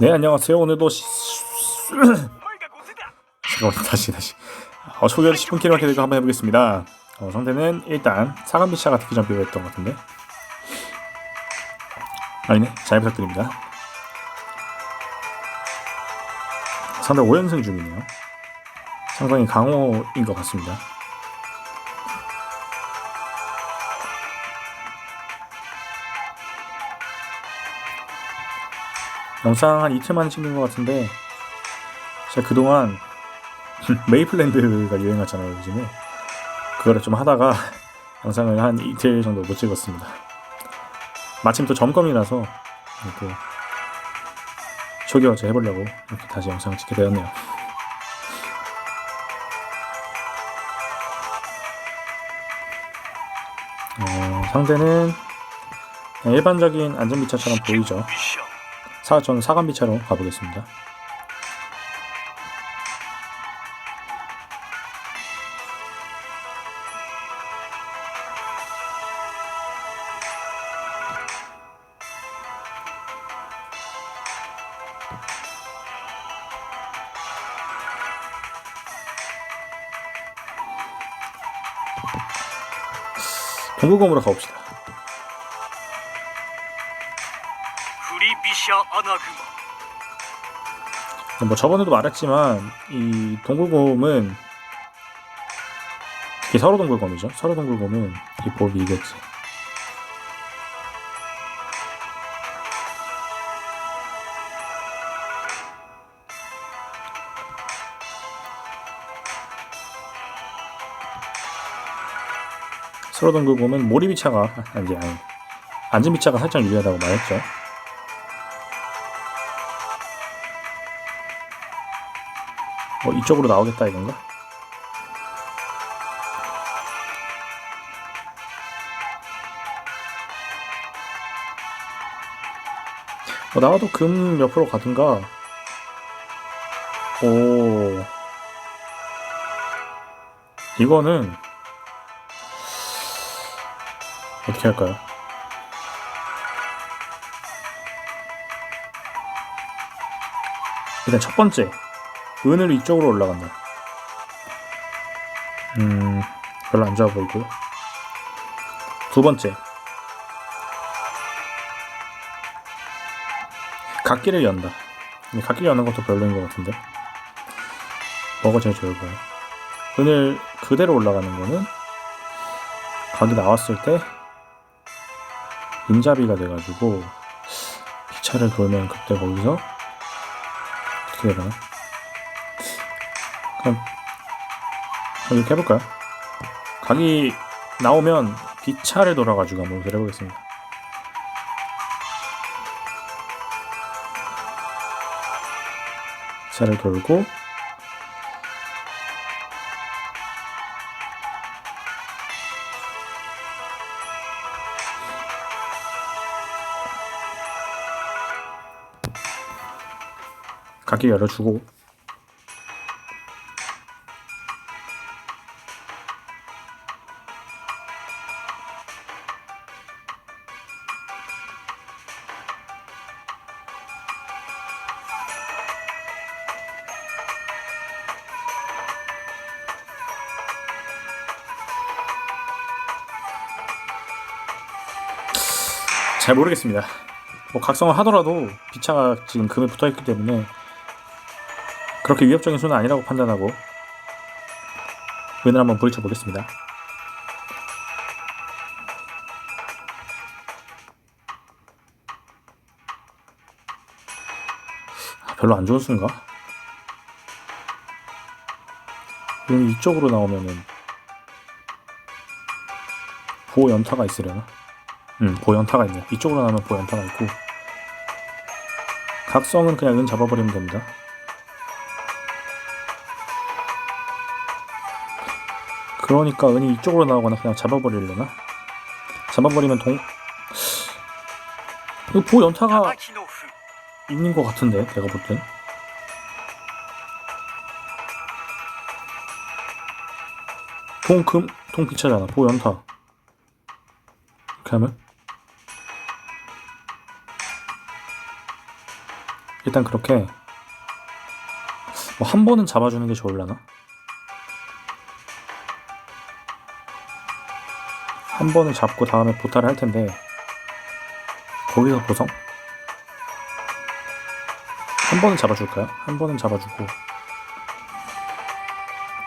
네 안녕하세요. 오늘도 시... 잠깐만 다시 다시. 어, 초기화를 10분 킬로 캐릭터 한번 해보겠습니다. 어, 상대는 일단 사간비샤가 특히 전비했던 것 같은데. 아니네 잘 부탁드립니다. 상대 5연승 중이네요. 상당히 강호인 것 같습니다 영상 한 이틀 만에 찍는 것 같은데 제가 그동안 메이플랜드가 유행하잖아요 요즘에. 그거를 좀 하다가 영상을 한 이틀 정도 못 찍었습니다. 마침 또 점검이라서 또 초기화제 해보려고 이렇게 다시 영상을 찍게 되었네요. 어, 상대는 일반적인 안전비차처럼 보이죠 사, 저는 사관비차로 가보겠습니다. 동구검으로 가봅시다. 뭐 저번에도 말했지만 이 동굴곰은 특히 서로 동굴곰이죠. 서로 동굴곰은 이 법이 이겼지. 서로 동굴곰은 모리비차가 아니 아니 안전비차가 살짝 유리하다고 말했죠. 뭐 이쪽으로 나오겠다 이건가? 뭐 나와도 금 옆으로 가든가 오 이거는 어떻게 할까요? 일단 첫 번째 은으로 이쪽으로 올라간다. 음, 별로 안 좋아 보이고요. 두 번째. 각기를 연다. 근데 각기를 여는 것도 별로인 것 같은데. 뭐가 제일 좋을까요? 은을 그대로 올라가는 거는 각이 나왔을 때 임자비가 돼가지고 피차를 돌면 그때 거기서 어떻게 되나? 그럼 이렇게 해볼까요? 각이 나오면 비차를 돌아가지고 한번 해보겠습니다. 차를 돌고 각기 열어주고 잘 모르겠습니다. 뭐 각성을 하더라도 비차가 지금 금에 붙어 있기 때문에 그렇게 위협적인 수는 아니라고 판단하고 은을 한번 부딪혀 보겠습니다. 아, 별로 안 좋은 수인가? 이쪽으로 나오면은 보호 연타가 있으려나? 음, 보연타가 있네요. 이쪽으로 나면 보연타가 있고 각성은 그냥 은 잡아버리면 됩니다. 그러니까 은이 이쪽으로 나오거나 그냥 잡아버리려나? 잡아버리면 동... 보연타가 있는 것 같은데 내가 볼 땐. 동 금, 동 비차잖아, 보연타 이렇게 하면 일단 그렇게 뭐 한 번은 잡아주는 게 좋을라나? 한 번은 잡고 다음에 보타를 할 텐데 거기서 보성? 한 번은 잡아줄까요? 한 번은 잡아주고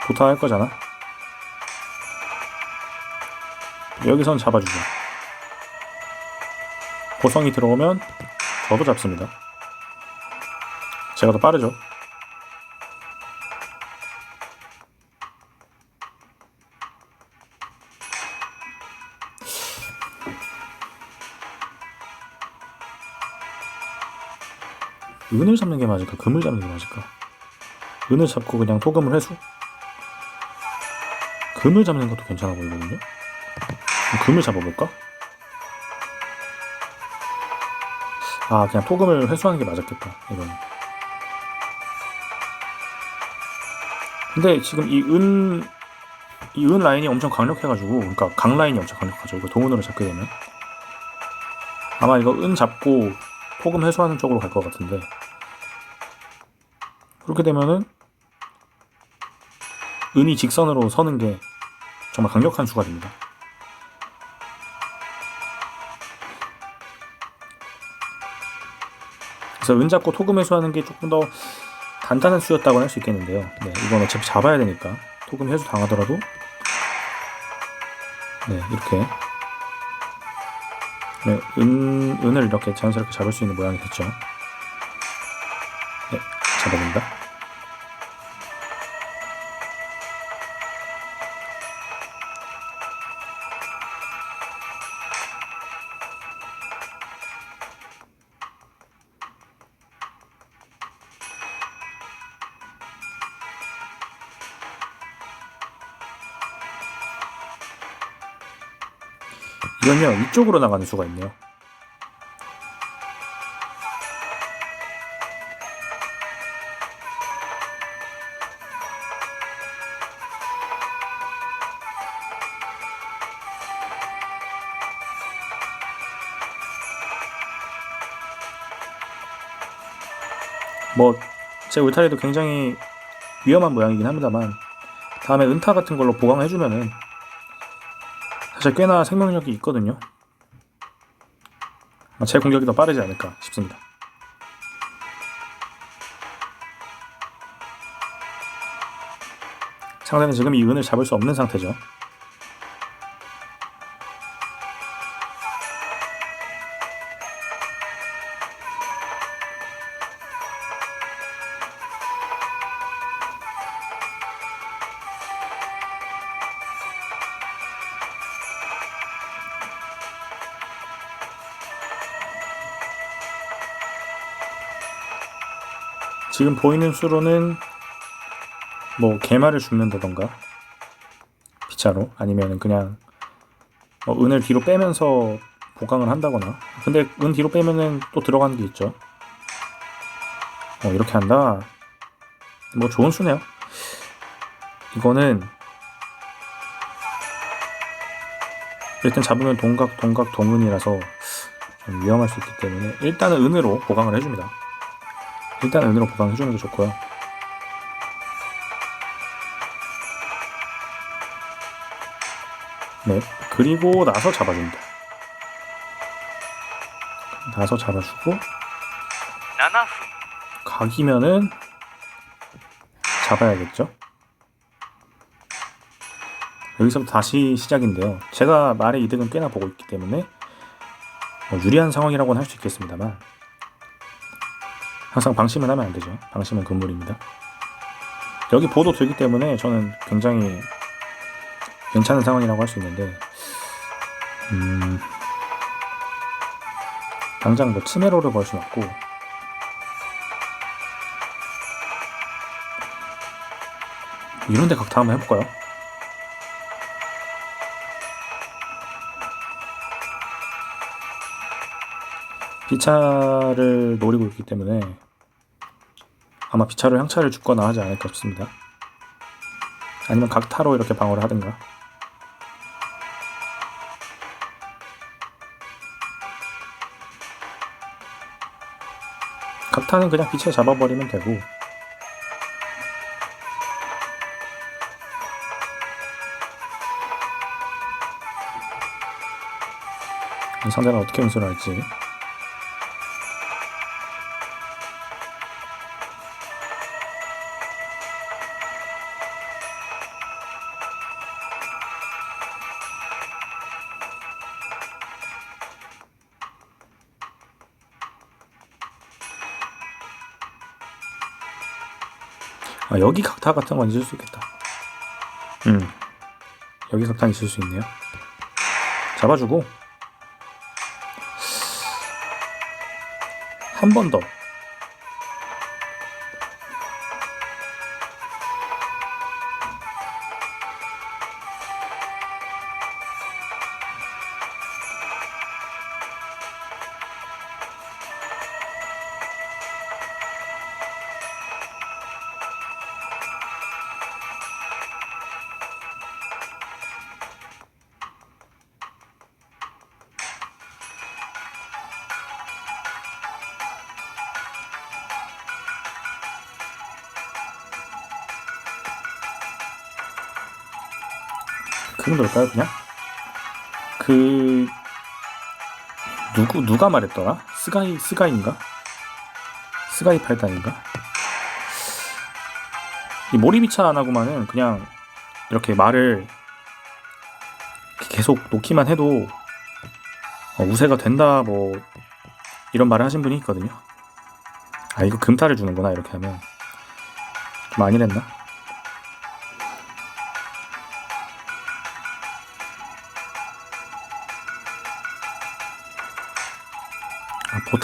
보타 할 거잖아. 여기선 잡아주죠. 보성이 들어오면 저도 잡습니다. 제가 더 빠르죠. 은을 잡는 게 맞을까? 금을 잡는 게 맞을까? 은을 잡고 그냥 토금을 회수? 금을 잡는 것도 괜찮아 보이거든요? 금을 잡아볼까? 아, 그냥 토금을 회수하는 게 맞았겠다, 이건. 근데 지금 이 은, 이 은 라인이 엄청 강력해가지고, 그러니까 강 라인이 엄청 강력하죠. 이거 동은으로 잡게 되면. 아마 이거 은 잡고 토금 회수하는 쪽으로 갈 것 같은데. 그렇게 되면은, 은이 직선으로 서는 게 정말 강력한 수가 됩니다. 그래서 은 잡고 토금 회수하는 게 조금 더 간단한 수였다고 할 수 있겠는데요. 네, 이건 어차피 잡아야 되니까 토금 회수 당하더라도 네 이렇게 네, 은 은을 이렇게 자연스럽게 잡을 수 있는 모양이 됐죠. 네, 잡아줍니다. 이건요 이쪽으로 나가는 수가 있네요. 뭐 제 울타리도 굉장히 위험한 모양이긴 합니다만 다음에 은타 같은 걸로 보강해주면은 사실 꽤나 생명력이 있거든요. 제 공격이 더 빠르지 않을까 싶습니다. 상대는 지금 이 은을 잡을 수 없는 상태죠. 지금 보이는 수로는 뭐 개마를 죽는다던가 피차로 아니면 그냥 뭐 은을 뒤로 빼면서 보강을 한다거나. 근데 은 뒤로 빼면은 또 들어가는 게 있죠. 어 이렇게 한다? 뭐 좋은 수네요. 이거는 일단 잡으면 동각 동각 동은이라서 좀 위험할 수 있기 때문에 일단은 은으로 보강을 해줍니다 일단 은으로 보강해주는 게 좋고요. 네, 그리고 나서 잡아줍니다. 나서 잡아주고 7分 각이면은 잡아야겠죠. 여기서부터 다시 시작인데요. 제가 말의 이득은 꽤나 보고 있기 때문에 뭐 유리한 상황이라고는 할 수 있겠습니다만 항상 방심은 하면 안 되죠. 방심은 금물입니다. 여기 보도 들기 때문에 저는 굉장히 괜찮은 상황이라고 할 수 있는데, 음, 당장 뭐 치메로를 걸 수는 없고, 이런데 각타 한번 해볼까요? 비차를 노리고 있기 때문에 아마 비차로 향차를 죽거나 하지 않을까 싶습니다. 아니면 각 타로 이렇게 방어를 하든가. 각탄은 그냥 빛에 잡아버리면 되고 이 상대가 어떻게 응수를 할지 아, 여기 각타 같은 건 있을 수 있겠다. 음, 여기 각탄 있을 수 있네요. 잡아주고 한 번 더. 정도일까요, 그냥? 그 누구 누가 말했더라? 스가이 스가이인가? 스가이 팔단인가? 이 모리비차 안 하고만은 그냥 이렇게 말을 계속 놓기만 해도 어, 우세가 된다 뭐 이런 말을 하신 분이 있거든요. 아 이거 금타를 주는구나 이렇게 하면 좀 아니랬나?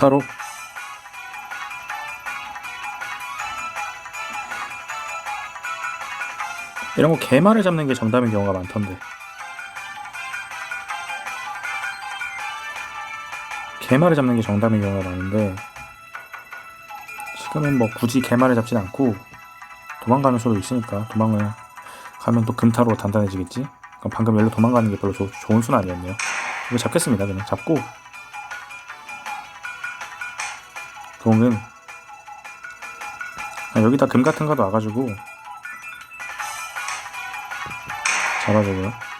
아, 보타로 이런 거 개말을 잡는 게 정답인 경우가 많던데. 개말을 잡는 게 정답인 경우가 많은데 지금은 뭐 굳이 개말을 잡진 않고 도망가는 수도 있으니까 도망을 가면 또 금타로 단단해지겠지? 그럼 방금 열로 도망가는 게 별로 조- 좋은 수는 아니었네요. 이거 잡겠습니다 그냥. 잡고 동은 아, 여기다 금 같은 거도 와가지고 잡아주고요.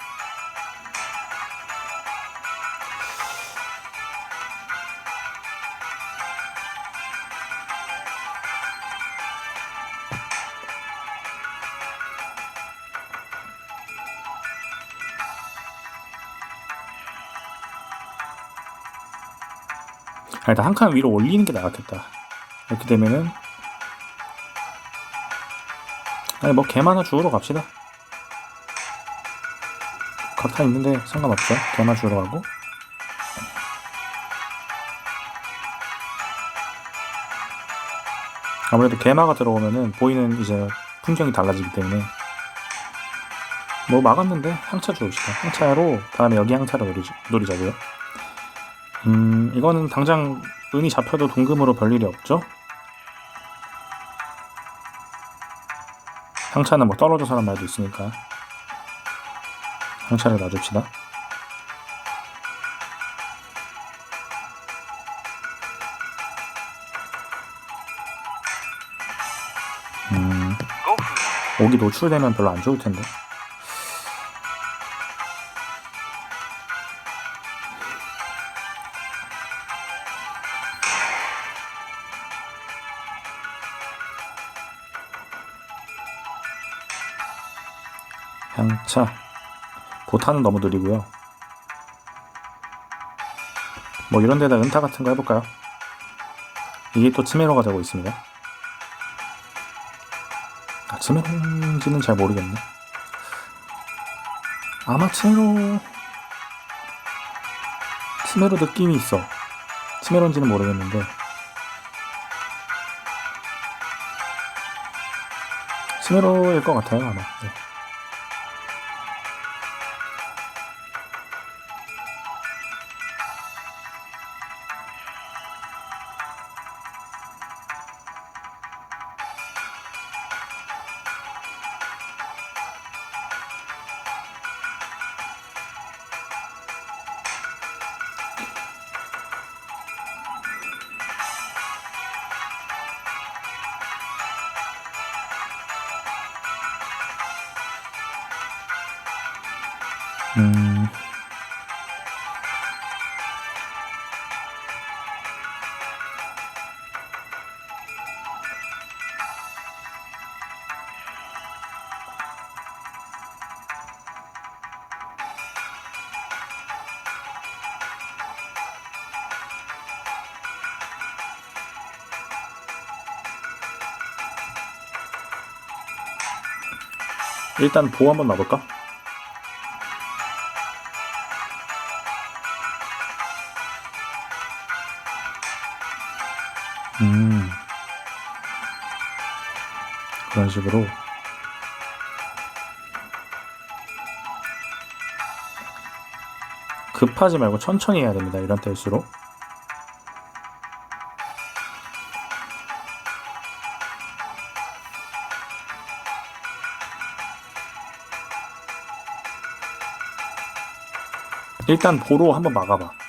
일단 한 칸 위로 올리는 게 나았겠다. 이렇게 되면은 아니 뭐 개만 하나 주우러 갑시다. 각타 있는데 상관없죠. 개만 주우러 가고 아무래도 개마가 들어오면은 보이는 이제 풍경이 달라지기 때문에 뭐 막았는데 향차 주읍시다. 향차로 다음에 여기 노리지, 노리자고요. 음 이거는 당장 은이 잡혀도 동금으로 별 일이 없죠. 향차는 뭐 떨어져서란 말도 있으니까 향차를 놔줍시다. 음, 5分 옥이 노출되면 별로 안 좋을 텐데. 향차. 보타는 너무 느리고요. 뭐 이런 데다 은타 같은 거 해볼까요? 이게 또 치매로가 되고 있습니다. 아, 치매로인지는 잘 모르겠네. 아마 치매로, 치매로 느낌이 있어. 치매로인지는 모르겠는데. 치매로일 것 같아요, 아마. 네. 음. 일단 보호 한번 놔볼까? 식으로. 급하지 말고 천천히 해야 됩니다. 이런 때일수록. 일단 보로 한번 막아봐.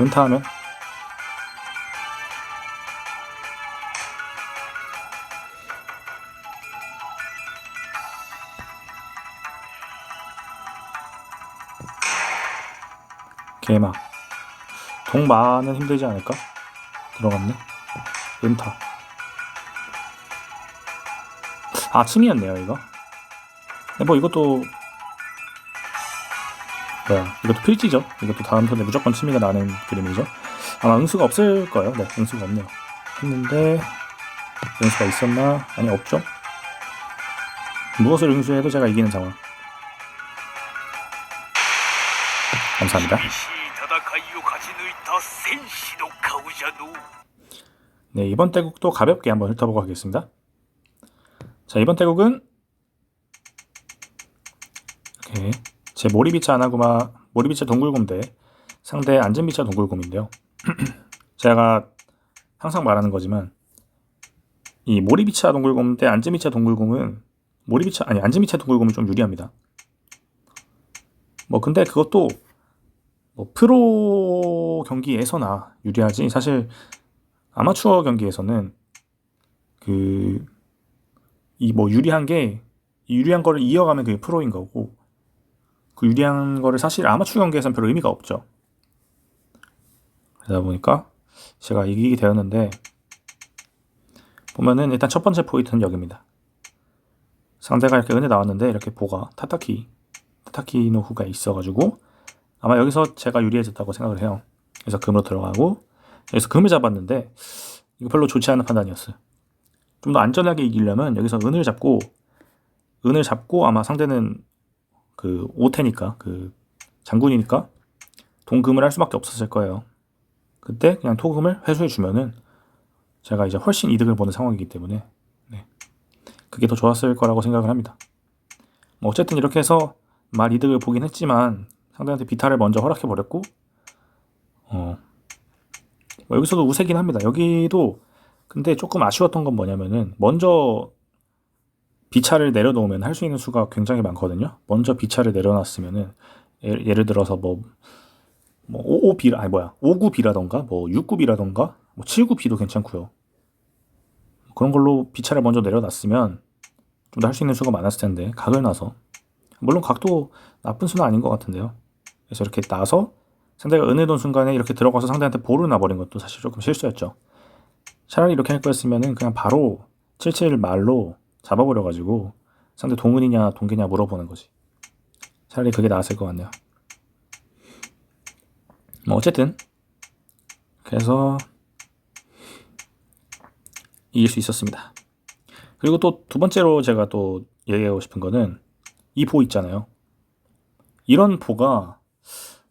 은타하면 개막. 동마는 힘들지 않을까? 들어갔네. 은타. 아침이었네요 이거. 뭐 이것도 네, 이것도 필지죠. 이것도 다음 턴에 무조건 취미가 나는 그림이죠. 아마 응수가 없을 거예요. 네, 응수가 없네요. 했는데 응수가 있었나? 아니 없죠. 무엇을 응수해도 제가 이기는 상황. 감사합니다. 네, 이번 대국도 가볍게 한번 훑어보고 하겠습니다. 자, 이번 대국은 오케이. 제 모리비차 아나구마 모리비차 동굴곰 대 상대 안전비차 동굴곰인데요. 제가 항상 말하는 거지만 이 모리비차 동굴곰 대 안전비차 동굴곰은 모리비차 아니 안전비차 동굴곰이 좀 유리합니다. 뭐 근데 그것도 뭐 프로 경기에서나 유리하지 사실 아마추어 경기에서는 그 이 뭐 유리한 게이 유리한 거를 이어가면 그게 프로인 거고 그 유리한 거를 사실 아마추어 경기에서는 별 의미가 없죠. 그러다 보니까 제가 이기게 되었는데 보면은 일단 첫 번째 포인트는 여기입니다. 상대가 이렇게 은혜 나왔는데 이렇게 보가 타타키 타타키 노후가 있어가지고 아마 여기서 제가 유리해졌다고 생각을 해요. 그래서 금으로 들어가고 여기서 금을 잡았는데 이거 별로 좋지 않은 판단이었어요. 좀 더 안전하게 이기려면 여기서 은을 잡고 은을 잡고 아마 상대는 그 오태니까 그 장군이니까 동금을 할 수밖에 없었을 거예요. 그때 그냥 토금을 회수해 주면은 제가 이제 훨씬 이득을 보는 상황이기 때문에 네. 그게 더 좋았을 거라고 생각을 합니다. 뭐 어쨌든 이렇게 해서 말 이득을 보긴 했지만 상대한테 비탈을 먼저 허락해 버렸고 어 뭐 여기서도 우세긴 합니다. 여기도 근데 조금 아쉬웠던 건 뭐냐면은 먼저 비차를 내려놓으면 할 수 있는 수가 굉장히 많거든요. 먼저 비차를 내려놨으면은 예, 예를 들어서 뭐, 뭐 55B 아니 뭐야 59B라던가 뭐 69B라던가 뭐 79B도 괜찮고요. 그런 걸로 비차를 먼저 내려놨으면 좀 더 할 수 있는 수가 많았을 텐데 각을 나서 물론 각도 나쁜 수는 아닌 것 같은데요. 그래서 이렇게 나서 상대가 은혜 돈 순간에 이렇게 들어가서 상대한테 볼을 놔버린 것도 사실 조금 실수였죠. 차라리 이렇게 할 거였으면은 그냥 바로 77 말로 잡아버려가지고 상대 동은이냐 동계냐 물어보는 거지. 차라리 그게 나았을 것 같네요. 뭐 어쨌든 그래서 이길 수 있었습니다. 그리고 또 두 번째로 제가 또 얘기하고 싶은 거는 이 보 있잖아요. 이런 보가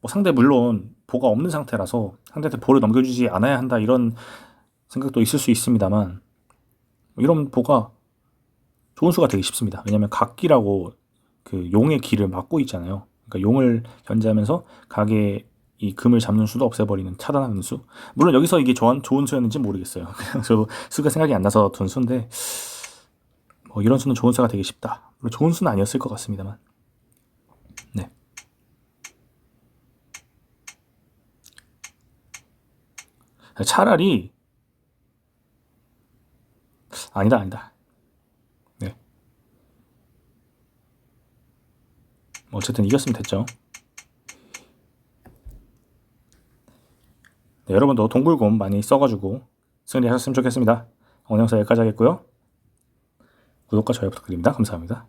뭐 상대 물론 보가 없는 상태라서 상대한테 볼을 넘겨주지 않아야 한다 이런 생각도 있을 수 있습니다만 이런 보가 좋은 수가 되게 쉽습니다. 왜냐하면 각기라고 그 용의 길을 막고 있잖아요. 그러니까 용을 견제하면서 각의 이 금을 잡는 수도 없애버리는 차단하는 수. 물론 여기서 이게 좋은, 좋은 수였는지 모르겠어요. 저도 수가 생각이 안 나서 둔 수인데 뭐 이런 수는 좋은 수가 되게 쉽다. 물론 좋은 수는 아니었을 것 같습니다만. 네. 차라리 아니다 아니다. 네. 뭐 어쨌든 이겼으면 됐죠. 네, 여러분도 동굴곰 많이 써가지고 승리하셨으면 좋겠습니다. 오늘 영상 여기까지 하겠고요. 구독과 좋아요 부탁드립니다. 감사합니다.